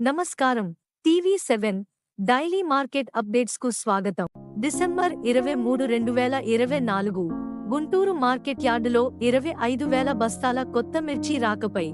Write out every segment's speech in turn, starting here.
నమస్కారం. TV seven daily market అప్డేట్స్కు స్వాగతం. డిసెంబర్ ఇరవై మూడు రెండు వేల ఇరవై నాలుగు. గుంటూరు మార్కెట్ యార్డులో ఇరవై ఐదు వేల బస్తాల కొత్త మిర్చి రాకపై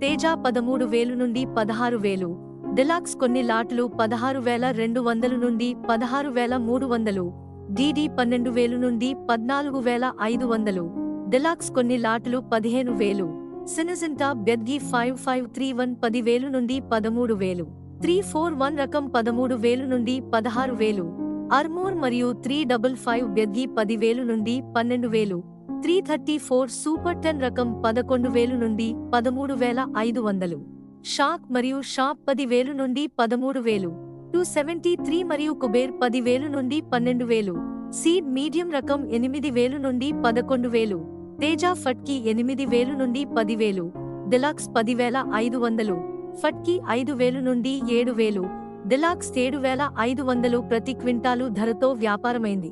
తేజ పదమూడు వేలు నుండి పదహారు వేలు డిలాక్స్ కొన్ని లాట్లు పదహారు వేల రెండు వందలు నుండి పదహారు వేల మూడు వందలు డీడీ పన్నెండు వేలు నుండి పద్నాలుగు వేల ఐదు వందలు డిలాక్స్ కొన్ని లాట్లు పదిహేను వేలు. Syngenta Byadgi five five three one పదివేలు నుండి పదమూడు వేలు. త్రీ ఫోర్ వన్ రకం పదమూడు వేలు నుండి పదహారు వేలు. అర్మోర్ మరియు త్రీ డబుల్ ఫైవ్ బెద్గి పదివేలు నుండి పన్నెండు వేలు. Three thirty four super ten రకం పదకొండు వేలు నుండి పదమూడు వేల ఐదు వందలు. షాక్ మరియు షాప్ పదివేలు నుండి పదమూడు వేలు. టూ సెవెంటీ త్రీ మరియు కుబేర్ పదివేలు నుండి పన్నెండు వేలు. సీడ్ మీడియం రకం ఎనిమిది వేలు నుండి పదకొండు వేలు. తేజ ఫట్కి ఎనిమిది వేలు నుండి పదివేలు డిలాక్స్ పదివేల ఐదు వందలు ఫట్కి ఐదు వేలు నుండి ఏడు వేలు డిలాక్స్ ఏడు వేల ఐదు వందలు ప్రతి క్వింటాలు ధరతో వ్యాపారమైంది.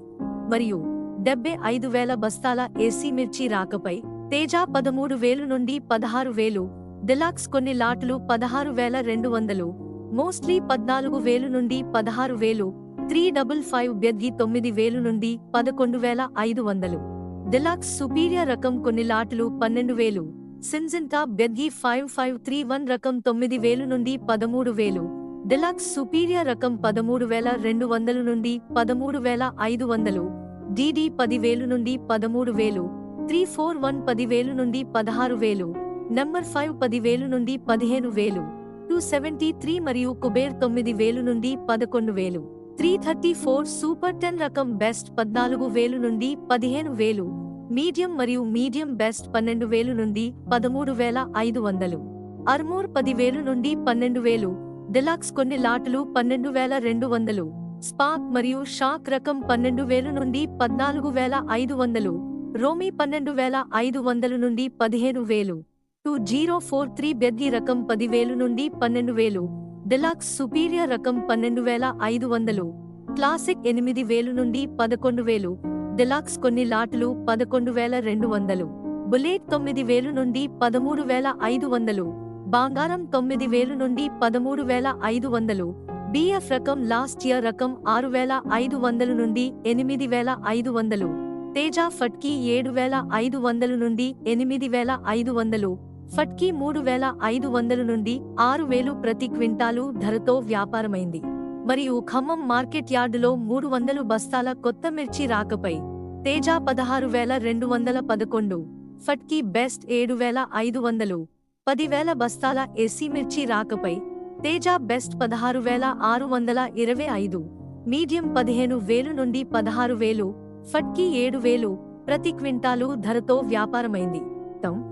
మరియు డెబ్బై ఐదు వేల బస్తాల ఏసీ మిర్చి రాకపై తేజ పదమూడు వేలు నుండి పదహారు వేలు డిలాక్స్ కొన్ని లాట్లు పదహారు వేల రెండు వందలు మోస్ట్లీ పద్నాలుగు వేలు నుండి పదహారు వేలు త్రీ డబుల్ ఫైవ్ బెద్గి తొమ్మిది వేలు నుండి పదకొండు వేల ఐదు వందలు. డిలాక్స్ సుపీరియర్ రకం కొన్ని లాట్లు పన్నెండు వేలు. Syngenta Byadgi five five three one రకం తొమ్మిది వేలు నుండి పదమూడు వేలు. డిలాక్స్ సుపీరియర్ రకం పదమూడు వేల రెండు వందలు నుండి పదమూడు వేల ఐదు వందలు. డిడి పదివేలు నుండి పదమూడు వేలు. త్రీ ఫోర్ వన్ పదివేలు నుండి పదహారు వేలు. నెంబర్ ఫైవ్ పదివేలు నుండి పదిహేను వేలు. టూ సెవెంటీ త్రీ మరియు కుబేర్ తొమ్మిది వేలు నుండి పదకొండు వేలు. Three thirty four super ten రకం బెస్ట్ పద్నాలుగు వేలు నుండి పదిహేను వేలు. మీడియం మరియు మీడియం బెస్ట్ పన్నెండు వేలు నుండి పదమూడు వేల ఐదు వందలు. అర్మోర్ పదివేలు నుండి పన్నెండు వేలు. డిలాక్స్ కొన్ని లాటలు పన్నెండు వేల రెండు వందలు. స్పాక్ మరియు షాక్ రకం పన్నెండు వేలు నుండి పద్నాలుగు వేల ఐదు వందలు. రోమీ పన్నెండు వేల ఐదు వందలు నుండి పదిహేను వేలు. Two zero four three Byadgi రకం పదివేలు నుండి పన్నెండు వేలు. డిలాక్స్ సుపీరియర్ రకం పన్నెండు వేల ఐదు వందలు. క్లాసిక్ ఎనిమిది వేలు నుండి పదకొండు వేలు. డిలాక్స్ కొన్ని లాట్లు పదకొండు వేల రెండు వందలు. బుల్లెట్ తొమ్మిది వేలు నుండి పదమూడు వేల ఐదు వందలు. బంగారం తొమ్మిది వేలు నుండి పదమూడు వేల ఐదు వందలు. బిఎఫ్ రకం లాస్ట్ ఇయర్ రకం ఆరు వేల ఐదు వందలు నుండి ఎనిమిది వేల ఐదు వందలు. తేజ ఫట్కీ ఏడు వేల ఐదు వందలు నుండి ఎనిమిది వేల ఐదు వందలు. ఫట్కీ మూడు వేల ఐదు వందలు నుండి ఆరు వేలు ప్రతి క్వింటాలు ధరతో వ్యాపారమైంది. మరియు ఖమ్మం మార్కెట్ యార్డులో మూడు వందలు బస్తాల కొత్త మిర్చి రాకపై తేజ పదహారు వేల రెండు వందల పదకొండు ఫట్కీ బెస్ట్ ఏడు వేల ఐదు వందలు పదివేల బస్తాల ఎసి మిర్చి రాకపై తేజ బెస్ట్ పదహారు వేల ఆరు వందల ఇరవై ఐదు మీడియం పదిహేను వేలు నుండి పదహారు వేలు ఫట్కీ ఏడు వేలు ప్రతి క్వింటాలు ధరతో వ్యాపారమైంది. తం